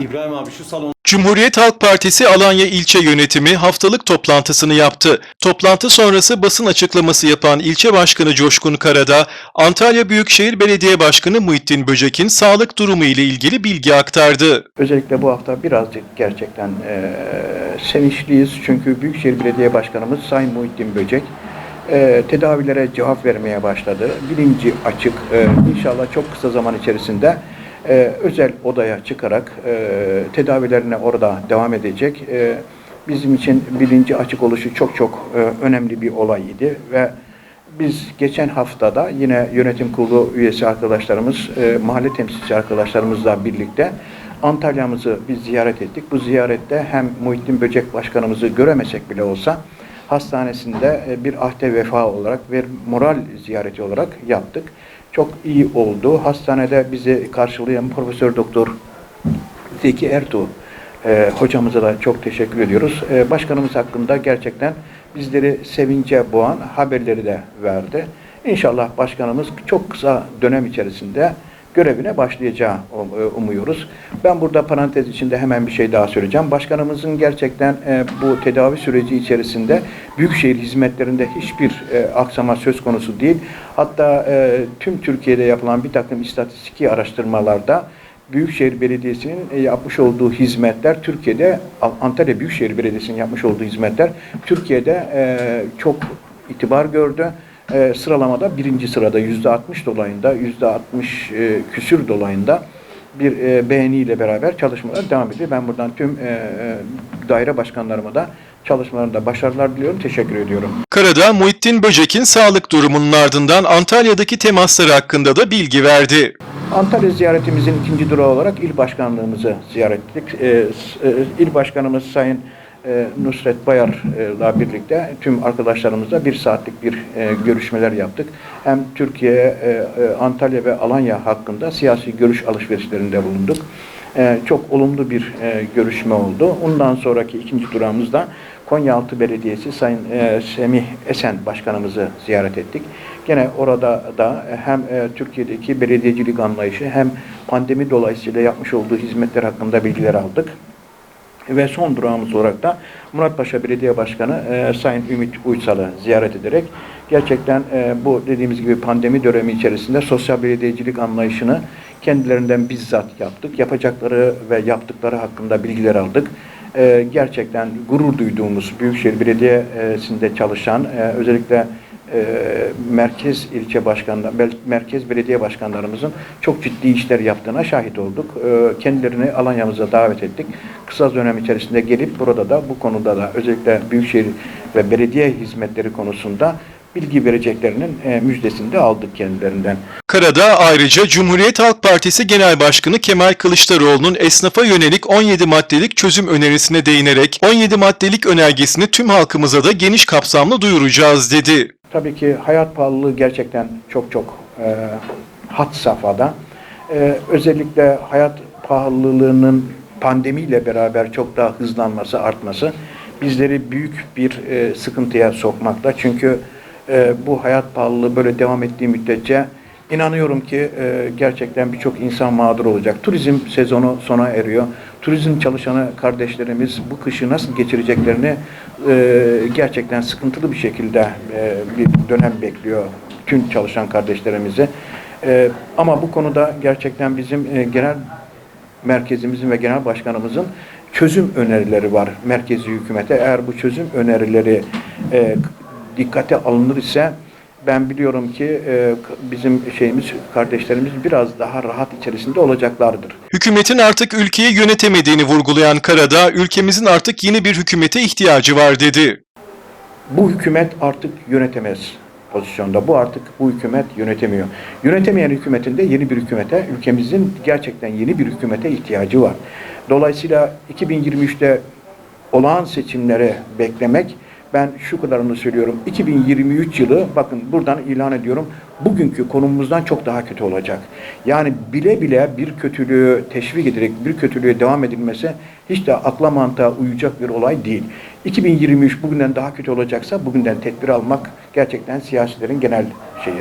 İbrahim abi şu salon Cumhuriyet Halk Partisi Alanya İlçe Yönetimi haftalık toplantısını yaptı. Toplantı sonrası basın açıklaması yapan ilçe başkanı Coşkun Karada, Antalya Büyükşehir Belediye Başkanı Muhittin Böcek'in sağlık durumu ile ilgili bilgi aktardı. Özellikle bu hafta birazcık gerçekten eee sevinçliyiz. Çünkü Büyükşehir Belediye Başkanımız Sayın Muhittin Böcek eee, tedavilere cevap vermeye başladı. Bilinci açık. Eee, inşallah çok kısa zaman içerisinde eee, özel odaya çıkarak eee, tedavilerine orada devam edecek. Eee, bizim için bilinci açık oluşu çok çok eee, önemli bir olay ve biz geçen haftada yine yönetim kurulu üyesi arkadaşlarımız, e, mahalle temsilci arkadaşlarımızla birlikte Antalya'mızı biz ziyaret ettik. Bu ziyarette hem Muhittin Böcek Başkanımızı göremesek bile olsa hastanesinde e, bir ahde vefa olarak ve moral ziyareti olarak yaptık. Çok iyi oldu. Hastanede bizi karşılayan Profesör Doktor Zeki Ertuğ e, hocamıza da çok teşekkür ediyoruz. E, başkanımız hakkında gerçekten bizleri sevince boğan haberleri de verdi. İnşallah başkanımız çok kısa dönem içerisinde görevine başlayacağı um- e, umuyoruz. Ben burada parantez içinde hemen bir şey daha söyleyeceğim. Başkanımızın gerçekten e, bu tedavi süreci içerisinde büyükşehir hizmetlerinde hiçbir e, aksama söz konusu değil. Hatta tüm Türkiye'de yapılan bir takım istatistiki araştırmalarda Büyükşehir Belediyesi'nin yapmış olduğu hizmetler Türkiye'de Antalya Büyükşehir Belediyesi'nin yapmış olduğu hizmetler Türkiye'de çok itibar gördü. E, sıralamada birinci sırada yüzde 60 dolayında yüzde 60 e, küsür dolayında bir e, beğeniyle beraber çalışmalar devam ediyor. Ben buradan tüm e, e, daire başkanlarıma da çalışmalarında başarılar diliyorum. Teşekkür ediyorum. Karada Muhittin Böcek'in sağlık durumunun ardından Antalya'daki temasları hakkında da bilgi verdi. Antalya ziyaretimizin ikinci durağı olarak il başkanlığımızı ziyaret ettik. S- e, il başkanımız Sayın e, Nusret Bayar'la birlikte tüm arkadaşlarımızla bir saatlik bir e, görüşmeler yaptık. Hem Türkiye, e, e, Antalya ve Alanya hakkında siyasi görüş alışverişlerinde bulunduk. E, çok olumlu bir e, görüşme oldu. Ondan sonraki ikinci durağımızda Konyaaltı Belediyesi Sayın e, Semih Esen Başkanımızı ziyaret ettik. Gene orada da hem e, Türkiye'deki belediyecilik anlayışı hem pandemi dolayısıyla yapmış olduğu hizmetler hakkında bilgiler aldık. Ve son durağımız olarak da Muratpaşa Belediye Başkanı e, Sayın Ümit Uysal'ı ziyaret ederek gerçekten e, bu dediğimiz gibi pandemi dönemi içerisinde sosyal belediyecilik anlayışını kendilerinden bizzat yaptık. Yapacakları ve yaptıkları hakkında bilgiler aldık. E, gerçekten gurur duyduğumuz Büyükşehir Belediyesi'nde çalışan e, özellikle e, merkez ilçe başkanlar, merkez belediye başkanlarımızın çok ciddi işler yaptığına şahit olduk. E, kendilerini Alanya'mıza davet ettik. Kısa dönem içerisinde gelip burada da bu konuda da özellikle büyükşehir ve belediye hizmetleri konusunda bilgi vereceklerinin e, müjdesini de aldık kendilerinden. Karada ayrıca Cumhuriyet Halk Partisi Genel Başkanı Kemal Kılıçdaroğlu'nun esnafa yönelik 17 maddelik çözüm önerisine değinerek 17 maddelik önergesini tüm halkımıza da geniş kapsamlı duyuracağız dedi. Tabii ki hayat pahalılığı gerçekten çok çok e, hat safhada. E, özellikle hayat pahalılığının pandemiyle beraber çok daha hızlanması, artması bizleri büyük bir e, sıkıntıya sokmakta. Çünkü e, bu hayat pahalılığı böyle devam ettiği müddetçe inanıyorum ki e, gerçekten birçok insan mağdur olacak. Turizm sezonu sona eriyor. Turizm çalışanı kardeşlerimiz bu kışı nasıl geçireceklerini e, gerçekten sıkıntılı bir şekilde e, bir dönem bekliyor tüm çalışan kardeşlerimizi. E, ama bu konuda gerçekten bizim e, genel merkezimizin ve genel başkanımızın çözüm önerileri var merkezi hükümete. Eğer bu çözüm önerileri e, dikkate alınır ise ben biliyorum ki e, bizim şeyimiz kardeşlerimiz biraz daha rahat içerisinde olacaklardır. Hükümetin artık ülkeyi yönetemediğini vurgulayan Karada, ülkemizin artık yeni bir hükümete ihtiyacı var dedi. Bu hükümet artık yönetemez pozisyonda. Bu artık bu hükümet yönetemiyor. Yönetemeyen hükümetin de yeni bir hükümete, ülkemizin gerçekten yeni bir hükümete ihtiyacı var. Dolayısıyla 2023'te olağan seçimlere beklemek ben şu kadarını söylüyorum. 2023 yılı bakın buradan ilan ediyorum. Bugünkü konumumuzdan çok daha kötü olacak. Yani bile bile bir kötülüğü teşvik ederek bir kötülüğe devam edilmesi hiç de akla mantığa uyacak bir olay değil. 2023 bugünden daha kötü olacaksa bugünden tedbir almak gerçekten siyasilerin genel şeyi.